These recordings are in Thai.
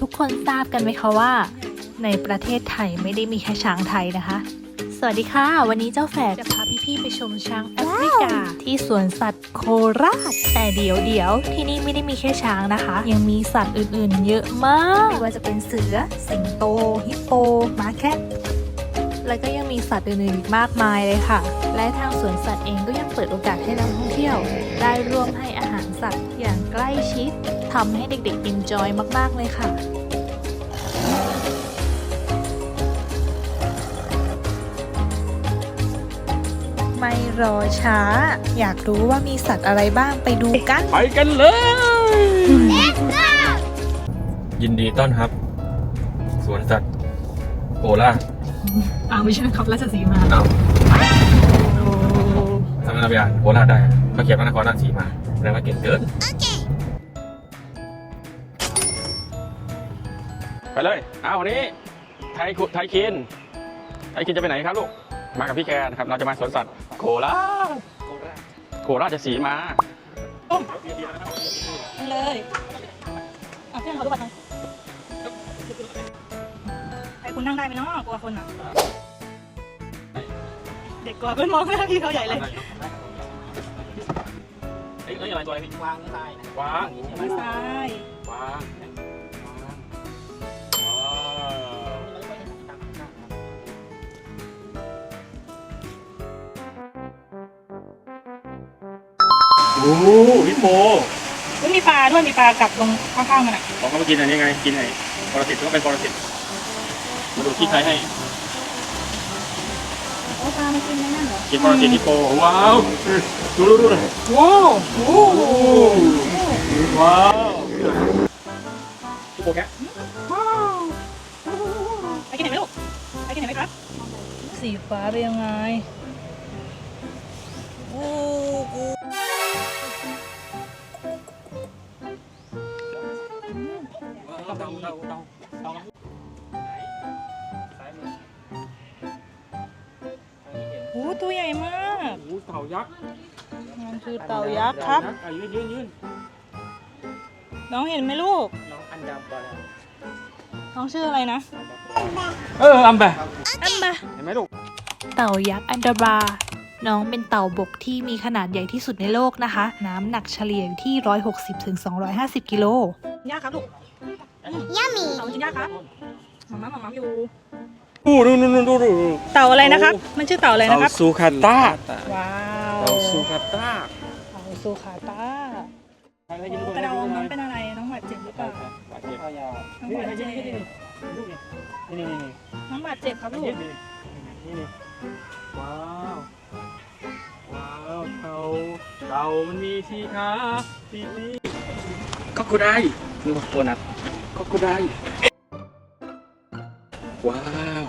ทุกคนทราบกันไหมคะว่า ในประเทศไทยไม่ได้มีแค่ช้างไทยนะคะ สวัสดีค่ะ วันนี้เจ้าแฝดจะพาพี่ๆไปชมช้างแอฟริกา ที่สวนสัตว์โคราช แต่เดี๋ยวเดี๋ยวที่นี่ไม่ได้มีแค่ช้างนะคะ ยังมีสัตว์อื่นๆ เยอะมาก ไม่ว่าจะเป็นเสือ สิงโต ฮิปโปม้าแคทแล้วก็ยังมีสัตว์อื่นๆอีกมากมายเลยค่ะ และทางสวนสัตว์เองก็ยังเปิดโอกาสให้นักท่องเที่ยว ได้ร่วมให้อาหาร สัตว์อย่างใกล้ชิดทำให้เด็กๆ enjoy มากๆ เลยค่ะไม่รอช้า อยากรู้ว่ามีสัตว์อะไรบ้างไปดูกัน ไปกันเลย ยินดีต้อนรับ สวนสัตว์โคราชอ้าวไม่ใช่ครับราชสีมาเอาสำนักงานโคราชได้มาเขียนว่านครราชสีมา แปลว่าเก่งเกินไปเลย เอาวันนี้ไทยคุไทยคิน ไทยคินจะไปไหนครับลูก มากับพี่แกนะครับ เราจะมาสวนสัตว์โคราชโคราชจะสีมาเลยเอาเพื่อนเขาดูบัตรหน่อยไอ้คุณนั่งได้ไหมเนาะกลัวคนอะ เด็กกลัวเพื่อนมองหน้าพี่เขาใหญ่เลย เอ้ยเอ้ยอะไรตัวอะไรพี่วางทรายกวางไม่ใช่กวางอ๋อโอ้โหฮิปโปแล้วมีปลาด้วยมีปลากัดลงข้างๆมันอะบอกเขามากินอันนี้ไง กินไอ้ปรสิตก็เป็นปรสิตมาดูที่ใครให้ โอ้ปลามากินได้นั่นเหรอ กินปรสิตฮิปโปว้าว ดูดูดูหน่อยว้าวโอ้โอ้โหว้าวฮิปโปแคะไปกินไหนไหมลูกไปกินไหนไหมครับ สีฟ้าเป็นยังไงโอ้ตัวใหญ่มากโอ้เต่ายักษ์ มันคือเต่ายักษ์ครับอะยืนยืนยืนน้องเห็นไหมลูก น้องอันดาบอลน้องชื่ออะไรนะ เอออัมแบะอันบะเห็นไหมลูก เต่ายักษ์อันดาบาน้องเป็นเต่าบกที่มีขนาดใหญ่ที่สุดในโลกนะคะ น้ำหนักเฉลี่ยอยู่ที่ 160ถึง250 กิโล ยากครับลูกย่ามีเต่ากินยากครับหมาม่าหมาม่าอยู่ดูดูดูดูดูเต่าอะไรนะครับ มันชื่อเต่าอะไรนะครับ ซูคาต้าว้า วเต่าซูคาต้าเต่าซูคาต้ากระดองน้องเป็นอะไรน้องบาดเจ็บหรือเปล่าน้องบาดเจ็บนี่นี่นี่น้องบาดเจ็บครับลูกนี่นี่นี่ว้าวว้าวเต่าเต่ามันมีที่ขาที่นี่ก็กูได้นี่ว่าตัวนัดก็กูได้ว้าว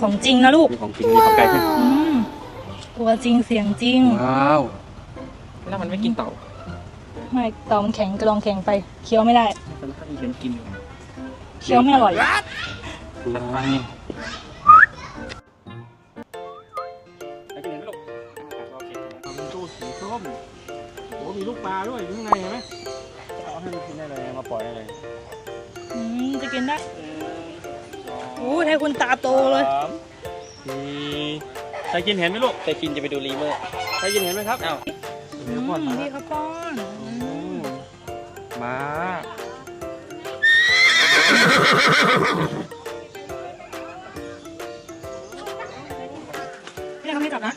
ของจริงนะลูกมีของจริงมีของไก่ไหมอืม ตัวจริงเสียงจริง ว้าว แล้วมันไม่กินเต่าไม่เต่ามันแข็งกระดองแข็งไป เคี้ยวไม่ได้ แต่มันก็มีเป็นกินอยู่เคี้ยวไม่อร่อยว้าวไปกินไหนไหมลูกโอเคมีตู้สีส้มโอ้มีลูกปลาด้วยอยู่ข้างในเห็นไหมเอาให้มันกินได้เลยมาปล่อยได้เลยอืมจะกินได้โอ้ให้คุณตาโตเลยสามสี่ ใครกินเห็นไหมลูกใครกินจะไปดูรีเมอร์ใครกินเห็นไหมครับอ้าวอืเดี๋ยวก่อนมนะพี่เขาป้อนอืมมาพี่เขาไม่จับนะ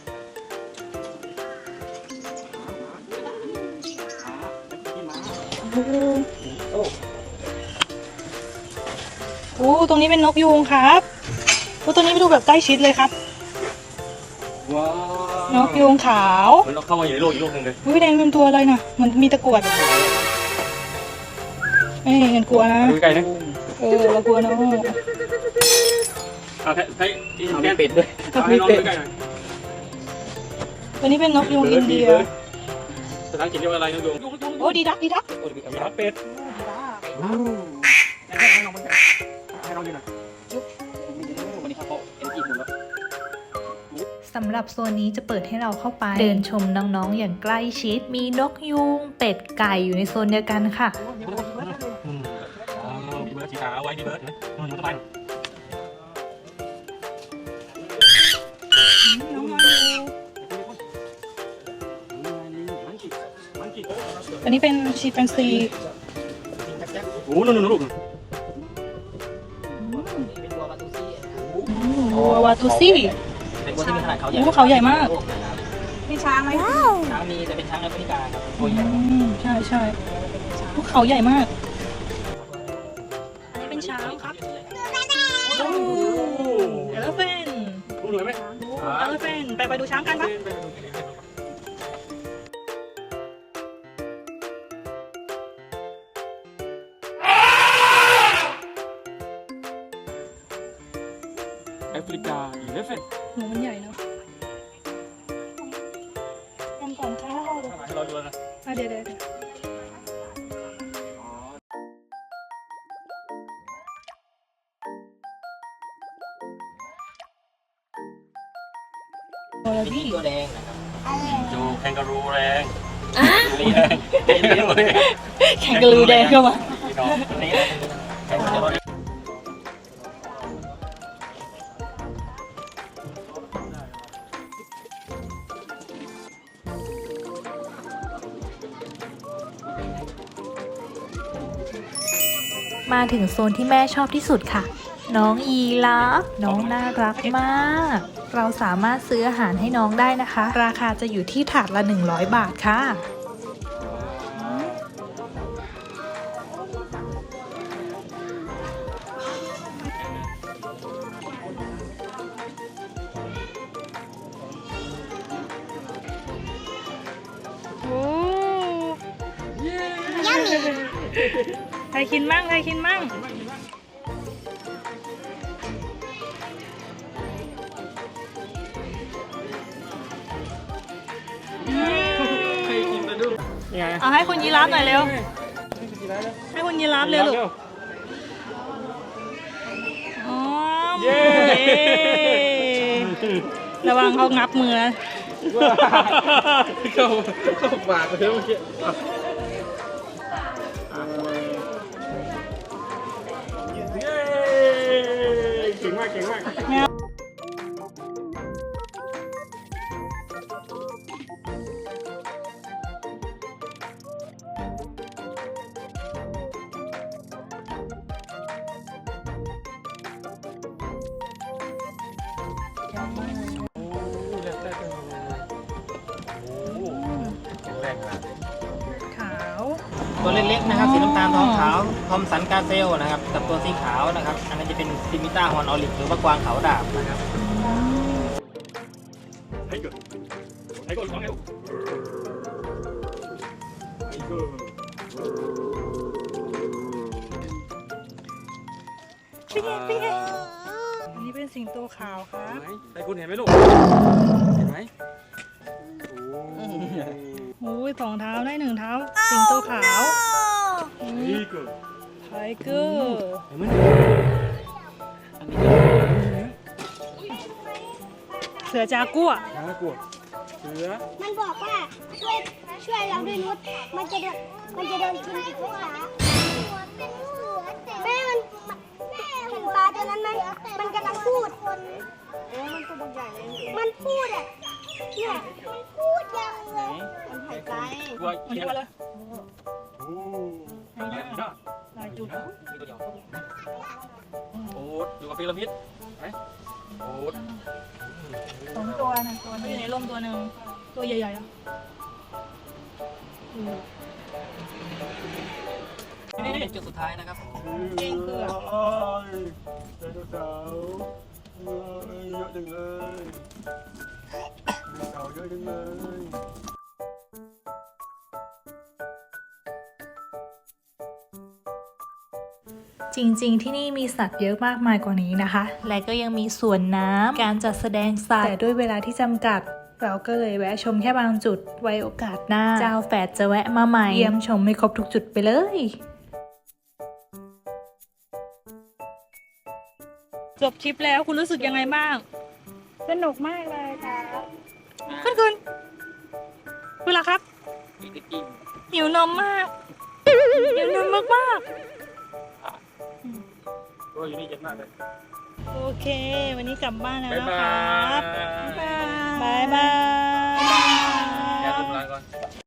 โอ้ตรงนี้เป็นนกยูงครับโอ้ตัวนี้ไปดูแบบใกล้ชิดเลยครับว้า นกยูงขาวเหมือนเราเข้ามาอยู่ในโลกอีกโลกหนึงเลยอุ้ยแดงเป็นตัวอะไรนะมันมีตะกรวดเอ้ยกันกลัวนะดูไกลนะเออเรากลัวนะเอาแค่ใช้แค่เป็ดด้วยก็เอามีให้น้องเป็ดดูใกล้หน่อยตัวนี้เป็นนกยูงอินเดียภาษาอังกฤษเรียกว่าอะไรนะดวงโอ้ดีดักดีดักโอ้ยมีรักเป็ดให้น้องมันให้น้องดูหน่อย สำหรับโซนนี้จะเปิดให้เราเข้าไป เดินชมน้องๆ อย่างใกล้ชิด มีนกยูงเป็ดไก่อยู่ในโซนเดียวกันค่ะอืมว้าวก็สีขาวไว้ดีเบิร์ดเห็นไหมมันสบายน้องมาดูอันนี้เป็นชีแฟนซีโอ้โหนู่นนู่นลูกเป็นตัวปาตูซี่นะครับโอ้วาตูซี่ เป็นตัวที่มีขนาดเขาใหญ่โอ้เขาใหญ่มากนะครับมีช้างไหมช้างมีแต่เป็นช้างแอฟริกาครับตัวใหญ่ใช่ใช่ภูเขาใหญ่มาก อันนี้เป็นช้างครับโอ้เอลเฟนรู้เลยไหมเอลเฟนไปไปดูช้างกันครับ ฟริกาอีเลฟเฟนหัวมันใหญ่เนาะทำก่อนข้าวให้เราดูนะอะเดี๋ยวเดี๋ยวโอลาเป็นบี้ตัวแดงนะครับจูแคนการูแรงลีแรงลีแรงแข่งกระลูแดงเข้ามา มาถึงโซนที่แม่ชอบที่สุดค่ะ น้องยีราฟน้องน่ารักมาก เราสามารถซื้ออาหารให้น้องได้นะคะ ราคาจะอยู่ที่ถาดละ 100 บาทค่ะโอ้ใครกินมั่งใครกินมั่งใครกินไปดูยังไงเอาให้คุณยีราฟหน่อยเร็ว ให้คุณยีราฟเร็วลูกอ๋อเย้ระวังเขางับมือนะเข้าเข้าปากเลยเมื่อกี้ากเก่งมาก ตัวเล็กๆนะครับสีน้ำตาลทองขาวทอมสันกาเซลนะครับกับตัวสีขาวนะครับอันนั้นจะเป็นซิมิต้าฮอนออลิกหรือว่ากวางเขาดาบนะครับให้ก่อนให้ก่อนสองเอวให้ก่อนเป็นไงเป็นไงอันนี้เป็นสิงโตขาวครับเห็นไหมไอ้คุณเห็นไหมลูก เห็นไหมโอ้โอ้ยสองเท้าได้หนึ่งเท้า สิงโตขาวนี่ก็ไทเกอร์เห็นไหมอันนี้เสือจากัว น่ากลัวเสือมันบอกว่าช่วยช่วยเราด้วยนุชมันจะโดนมันจะโดนกินอีกลูกค้าแม่มันแม่เห็นปลาตัวนั้นไหมมันกำลังพูดมันพูดอะเนี่ยมันพูดยังเลยมันหาย ใจกลัวมันเขียนเลยโอ้ยน่าลายจุดมีตัวเดียวโอ๊ตอยู่กับพีระมิดไหมโอ๊ตสองตัวนะตัวอยู่ในร่มตัวหนึ่งตัวใหญ่ๆอะอืมนี่จุดสุดท้ายนะครับเก้งเผือกไดโนเสาร์เยอะจังเลยไดโนเสาร์เยอะจังเลย จริงๆ ที่นี่มีสัตว์เยอะมากมายกว่านี้นะคะ และก็ยังมีสวนน้ำการจัดแสดงสัตว์แต่ด้วยเวลาที่จำกัดเราก็เลยแวะชมแค่บางจุด ไว้โอกาสหน้า เจ้าแฝดจะแวะมาใหม่ เยี่ยมชมไม่ครบทุกจุดไปเลยจบทริปแล้วคุณรู้สึกยังไงบ้าง สนุกมากเลยค่ะคุณคุณเวลาครับมีตะกี้หิวนมมากหิวนมมากมากๆ ตัยู่นี่เย็นมากเลยโอเค วันนี้กลับบ้านแล้วนะครับบ๊ายบายบ๊ายบาย แกะตุ้มลางก่อน